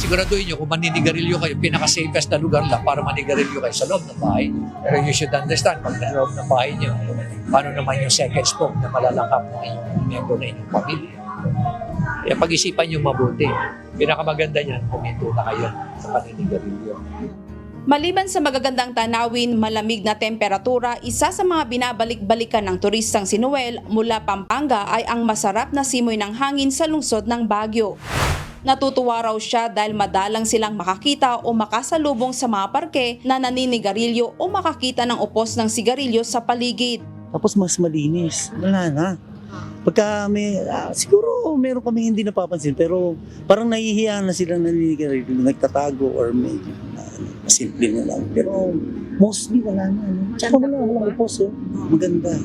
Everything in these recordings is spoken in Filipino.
siguraduhin nyo kung maninigarilyo kayo, pinaka-safest na lugar lang para manigarilyo kayo sa loob ng bahay. Pero you should understand, pag nasa loob ng bahay nyo, paano naman yung second smoke na malalanghap ng inyong membro na inyong pamilya. Kaya pag-isipan nyo mabuti. Pinakamaganda niyan, puminto na kayo sa paninigarilyo. Maliban sa magagandang tanawin, malamig na temperatura, isa sa mga binabalik-balikan ng turistang si Noel mula Pampanga ay ang masarap na simoy ng hangin sa lungsod ng Baguio. Natutuwa raw siya dahil madalang silang makakita o makasalubong sa mga parke na naninigarilyo o makakita ng upos ng sigarilyo sa paligid. Tapos mas malinis. Wala na. Pagka may, ah, siguro meron kami hindi napapansin, pero parang nahihiya na sila naninigarilyo, nagtatago or may na, ano, simple na lang. Pero mostly wala na. Ano. Tsaka wala, wala upos. Oh. Maganda.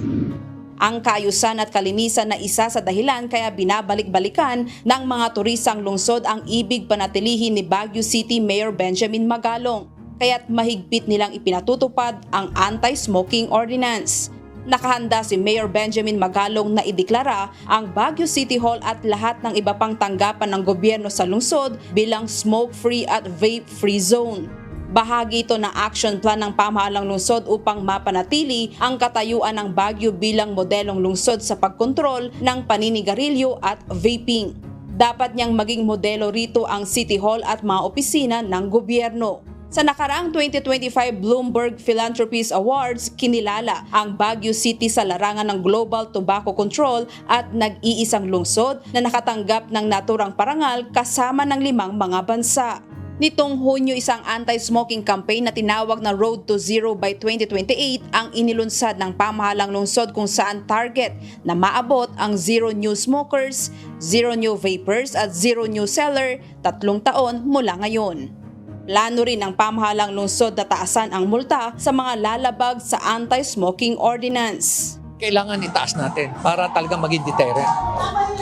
Ang kaayusan at kalinisan na isa sa dahilan kaya binabalik-balikan ng mga turistang lungsod ang ibig panatilihin ni Baguio City Mayor Benjamin Magalong. Kaya't mahigpit nilang ipinatutupad ang anti-smoking ordinance. Nakahanda si Mayor Benjamin Magalong na ideklara ang Baguio City Hall at lahat ng iba pang tanggapan ng gobyerno sa lungsod bilang smoke-free at vape-free zone. Bahagi ito ng action plan ng pamahalang lungsod upang mapanatili ang katayuan ng Baguio bilang modelong lungsod sa pagkontrol ng paninigarilyo at vaping. Dapat niyang maging modelo rito ang City Hall at mga opisina ng gobyerno. Sa nakaraang 2025 Bloomberg Philanthropies Awards, kinilala ang Baguio City sa larangan ng Global Tobacco Control at nag-iisang lungsod na nakatanggap ng naturang parangal kasama ng limang mga bansa. Nitong Hunyo isang anti-smoking campaign na tinawag na Road to Zero by 2028 ang inilunsad ng pamahalang lungsod kung saan target na maabot ang zero new smokers, zero new vapors at zero new seller tatlong taon mula ngayon. Plano rin ng pamahalang lungsod na taasan ang multa sa mga lalabag sa anti-smoking ordinance. Kailangan itaas natin para talagang maging deterrent.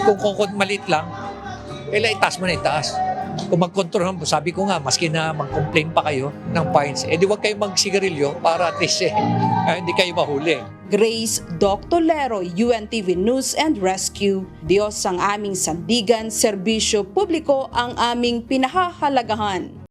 Kung kung maliit lang, kailangan itaas mo na itaas. Kung mag-control mo, sabi ko nga, maski na mag-complain pa kayo ng fines, eh di wag kayo magsigarilyo para at least eh, ah, hindi kayo mahuli. Grace Dr. Lero, UNTV News and Rescue. Diyos ang aming sandigan, serbisyo publiko ang aming pinahahalagahan.